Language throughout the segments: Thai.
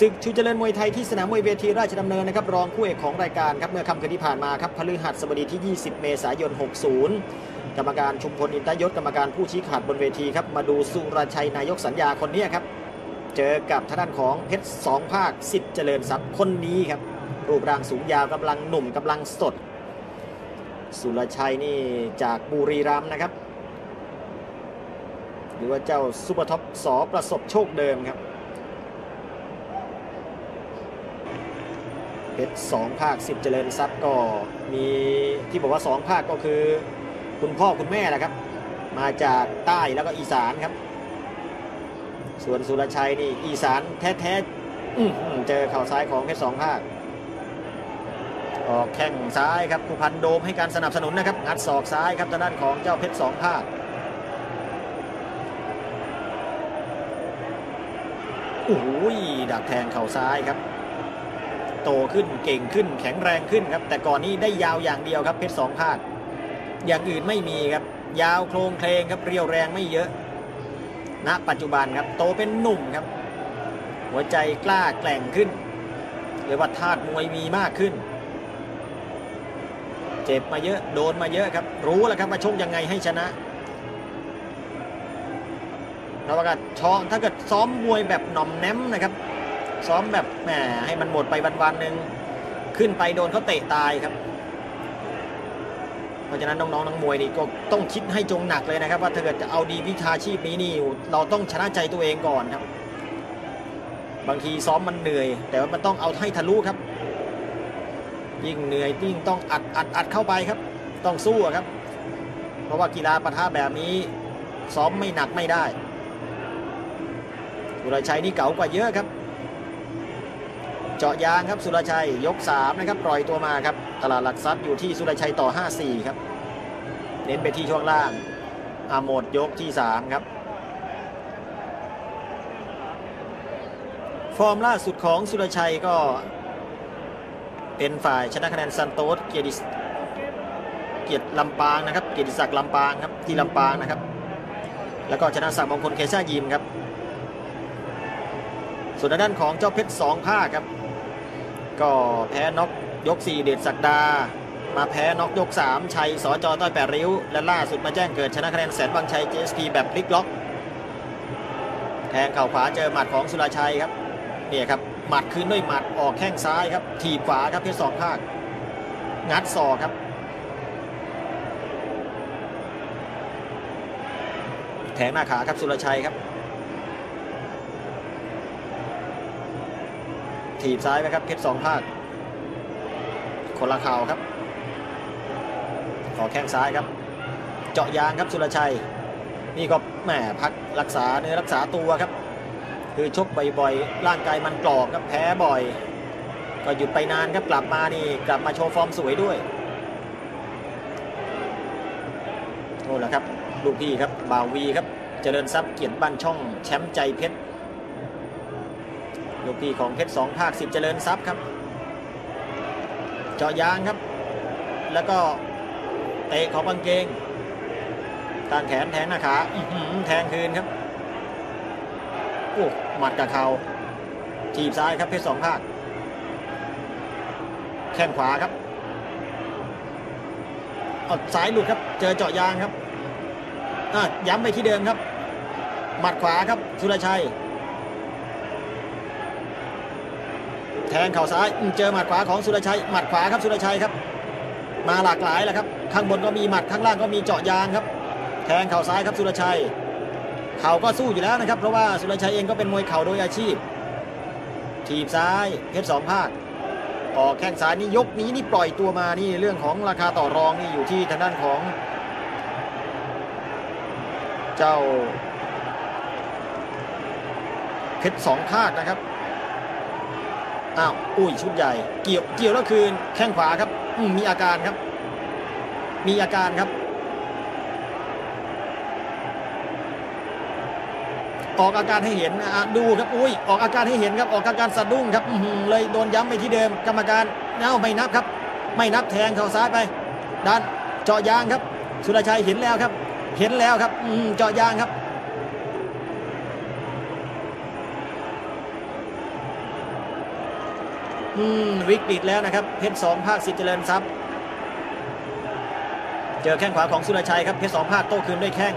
ศึกชูเจริญมวยไทยที่สนามมวยเวทีราชดำเนินนะครับรองคู่เอกของรายการครับเมื่อค่ำคืนที่ผ่านมาครับพฤหัสบดีที่ 20 เมษายน 60 กรรมการชุมพลอินทยศกรรมการผู้ชี้ขาดบนเวทีครับมาดูสุรชัยนายกสัญญาคนนี้ครับ เจอกับทางด้านของเพชรสองภาคสิทธิ์เจริญทรัพย์คนนี้ครับรูปร่างสูงยาวกำลังหนุ่มกำลังสด สุรชัยนี่จากบุรีรัมย์นะครับ หรือว่าเจ้าซุปเปอร์ท็อปสอประสบโชคเดิมครับ เพชรสองภาคสิบเจริญทรัพย์ก็มีที่บอกว่าสองภาคก็คือ คุณพ่อคุณแม่แหละครับ มาจากใต้แล้วก็อีสานครับ ส่วนสุรชัยนี่อีสานแท้ๆเจอเข่าซ้ายของเพชรสองภาคออกแข้งซ้ายครับผู้พันโดมให้การสนับสนุนนะครับงัดศอกซ้ายครับทางด้านของเจ้าเพชรสองภาคโอ้โหดักแทงเข่าซ้ายครับ โตขึ้นเก่งขึ้น แข็งแรงขึ้นครับ แต่ก่อนนี้ได้ยาวอย่างเดียวครับเพชรสองภาค อย่างอื่นไม่มีครับ ยาวโครงเพลงครับเรียวแรงไม่เยอะ ณ ปัจจุบันครับโตเป็นหนุ่มครับ หัวใจกล้าแกร่งขึ้นหรือว่าธาตุมวยมีมากขึ้น เจ็บมาเยอะโดนมาเยอะครับ รู้แล้วครับว่าชกยังไงให้ชนะเพราะว่าก็ชองถ้าเกิดซ้อมมวยแบบหน่อมแนมนะครับ ซ้อมแบบแหมให้มันหมดไปวันๆหนึ่งขึ้นไปโดนเขาเตะตายครับ เพราะฉะนั้นน้องๆนักมวยนี่ก็ต้องคิดให้จงหนักเลยนะครับ ว่าถ้าเกิดจะเอาดีวิชาชีพนี้นี่เราต้องชนะใจตัวเองก่อนครับ บางทีซ้อมมันเหนื่อย แต่ว่ามันต้องเอาให้ทะลุครับ ยิ่งเหนื่อยยิ่งต้องอัดอัดอัดเข้าไปครับ ต้องสู้ครับ เพราะว่ากีฬาปะทะแบบนี้ ซ้อมไม่หนักไม่ได้สุรชัยนี่เก๋ากว่าเยอะครับ เจาะยางครับสุรชัยยก3นะครับปล่อยตัวมาครับตลาดหลักทรัพย์อยู่ที่สุรชัยต่อ 5-4 ครับ เน้นไปที่ช่วงล่างอาโมดยกที่ 3 ครับ ฟอร์มล่าสุดของสุรชัยก็เป็นฝ่ายชนะคะแนนซันโตสเกียรติเกียรติลำปางนะครับ เกียรติศักดิ์ลำปางครับที่ลำปางนะครับ แล้วก็ชนะศักมงคลเคซ่ายิมครับส่วนด้านของเจ้าเพชรสองภาคครับ ก็แพ้น็อกยก 4 เดชศักดา มาแพ้น็อกยก 3 ชัยสจต้อยแปดริ้ว และล่าสุดมาแจ้งเกิดชนะคะแนนแสนบางชัย JSP แบบพลิกล็อก แทงเข่าขวาเจอหมัดของสุรชัยครับเนี่ยครับหมัดคืนด้วยหมัดออกแข้งซ้ายครับ ถีบขวาครับเพชรสองภาค งัดศอกครับ แทงหน้าขาครับสุรชัยครับ ถีบซ้ายไปครับเพชรสองภาค คนละข่าวครับ ขอแข้งซ้ายครับ เจาะยางครับสุรชัย นี่ก็แหมพักรักษาเนื้อรักษาตัวครับ คือชกบ่อยๆร่างกายมันกรอบครับแพ้บ่อย ก็หยุดไปนานครับกลับมานี่กลับมาโชว์ฟอร์มสวยด้วยโน่นแหละครับลูกพี่ครับบาวีครับ เจริญทรัพย์เกียรติบ้านช่องแชมป์ใจเพชร ลูกพี่ของเพชรสองภาคสิบเจริญทรัพย์ครับ เจาะยางครับ แล้วก็เตะของกางเกงตางแขนแทงหน้าขาแทงคืนครับโอ้หมัดกับเขาทีบซ้ายครับเพชรสองภาคแข้งขวาครับอาสายหลุดครับ เจอเจาะยางครับย้ำไปที่เดิมครับ หมัดขวาครับสุรชัย แทงเข่าซ้ายเจอหมัดขวาของสุรชัยหมัดขวาครับสุรชัยครับ มาหลากหลายแหละครับ ข้างบนก็มีหมัดข้างล่างก็มีเจาะยางครับ แทงเข่าซ้ายครับสุรชัย เข่าก็สู้อยู่แล้วนะครับ เพราะว่าสุรชัยเองก็เป็นมวยเข่าโดยอาชีพ ทีบซ้ายเพชรสองภาคออกแข้งซ้ายนี่ยกนี้นี่ปล่อยตัวมานี่เรื่องของราคาต่อรองนี่อยู่ที่ทางด้านของ เจ้าเพชรสองภาคนะครับ อ้าวอุ้ยชุดใหญ่ เกี่ยวเกี่ยวแล้วคืนแข้งขวาครับอืมมีอาการครับ มีอาการครับ ออกอาการให้เห็นอะดูครับอุ้ยออกอาการให้เห็นครับ ออกอาการสะดุ้งครับอื้อหือเลยโดนย้ำไปที่เดิมกรรมการเอ้าไม่นับครับ ไม่นับแทงเข่าซ้ายไปดันเจาะยางครับ สุรชัยเห็นแล้วครับ เห็นแล้วครับอืมเจาะยางครับ อืมวิกฤตแล้วนะครับ เพชรสองภาคสิทธิเจริญทรัพย์ เจอแข้งขวาของสุรชัยครับ เพชรสองภาคโต้คืนด้วยแข้ง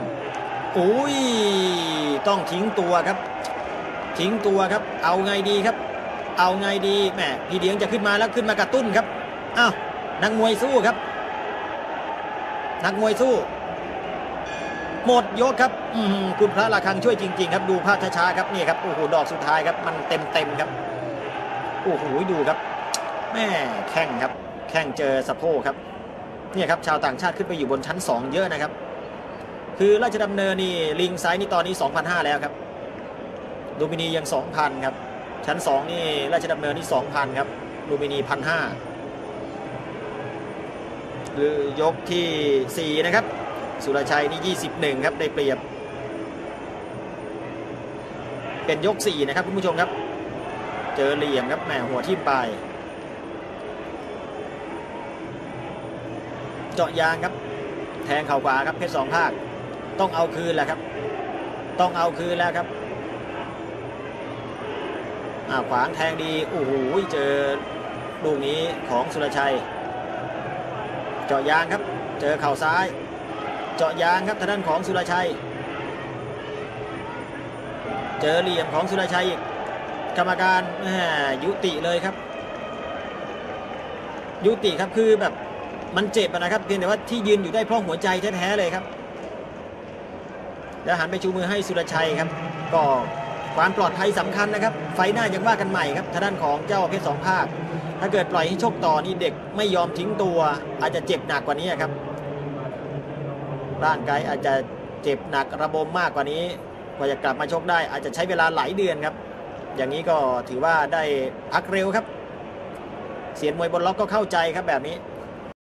อุ้ยต้องทิ้งตัวครับ ทิ้งตัวครับ เอาไงดีครับ เอาไงดีแหมพี่เดียงจะขึ้นมาแล้วขึ้นมากระตุ้นครับอ้าวนักมวยสู้ครับ นักมวยสู้ หมดยกครับอืคุณพระราคังช่วยจริง ๆ ครับ ดูภาพช้าๆครับนี่ครับโอ้โหดอกสุดท้ายครับ มันเต็มๆครับ โอ้โหดูครับแม่แข้งครับ แข้งเจอสะโพกครับเนี่ยครับชาวต่างชาติขึ้นไปอยู่บนชั้น 2 เยอะนะครับ คือราชดำเนินนี่ลิงไซด์นี่ตอนนี้2,500แล้วครับลูมินียัง 2,000ครับชั้น 2 นี่ราชดำเนินนี่2,000ครับลูมินี1,500หรือยกที่ 4 นะครับ สุรชัยนี่ 21 ครับได้เปรียบ เป็นยก 4 นะครับคุณผู้ชมครับ เจอเหลี่ยมครับแหมหัวทิ่ไป เจาะยางครับ แทงเข่าขวาครับเพชรสองภาค ต้องเอาคืนแหละครับ ต้องเอาคืนแล้วครับขวางแทงดีโอ้โหเจอลูกนี้ของสุรชัย เจาะยางครับ เจอเข่าซ้าย เจาะยางครับทางด้านของสุรชัย เจอเหลี่ยมของสุรชัยอีก กรรมการยุติเลยครับ ยุติครับคือแบบมันเจ็บนะครับเพียงแต่ว่าที่ยืนอยู่ได้เพราะหัวใจแท้ๆเลยครับแล้วหันไปชูมือให้สุรชัยครับ ก็ความปลอดภัยสำคัญนะครับ ไฟหน้ายังว่ากันใหม่ครับทางด้านของเจ้าเพชรสองภาค ถ้าเกิดปล่อยให้ชกต่อนี่เด็กไม่ยอมทิ้งตัว อาจจะเจ็บหนักกว่านี้ครับ ร่างกายอาจจะเจ็บหนักระบมมากกว่านี้กว่าจะกลับมาชกได้ อาจจะใช้เวลาหลายเดือนครับ อย่างนี้ก็ถือว่าได้พักเร็วครับ เสียนมวยบนล็อกก็เข้าใจครับแบบนี้